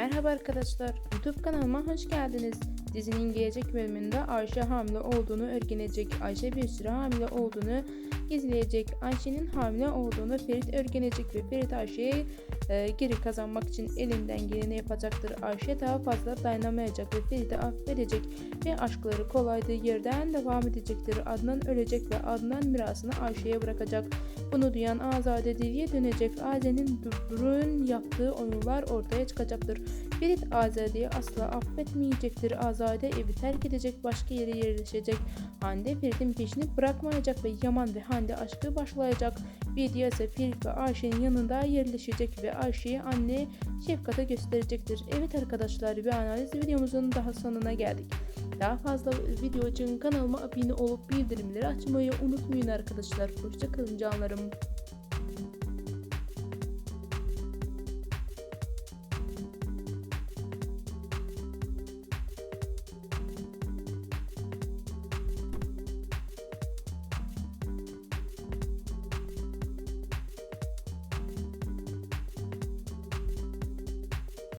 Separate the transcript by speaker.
Speaker 1: Merhaba arkadaşlar, YouTube kanalıma hoş geldiniz. Dizinin gelecek bölümünde Ayşe hamile olduğunu öğrenecek. Ayşe bir süre hamile olduğunu gizleyecek. Ayşe'nin hamile olduğunu Ferit öğrenecek ve Ferit Ayşe'yi e, geri kazanmak için elinden geleni yapacaktır. Ayşe daha fazla dayanamayacak ve Ferit'i affedecek ve aşkları kolaydığı yerden devam edecektir. Adnan ölecek ve Adnan mirasını Ayşe'ye bırakacak. Bunu duyan Azade deliye dönecek. Azade'nin Durdur'un yaptığı oyunlar ortaya çıkacaktır. Ferit Azade'yi asla affetmeyecektir. Azade evi terk edecek, başka yere yerleşecek. Hande Ferit'in peşini bırakmayacak ve Yaman ve Hande aşkı başlayacak. Vidya ise Ferit ve Ayşe'nin yanında yerleşecek ve Ayşe'yi anne şefkate gösterecektir. Evet arkadaşlar bir analiz videomuzun daha sonuna geldik. Daha fazla video için kanalıma abone olup bildirimleri açmayı unutmayın arkadaşlar. Hoşçakalın canlarım.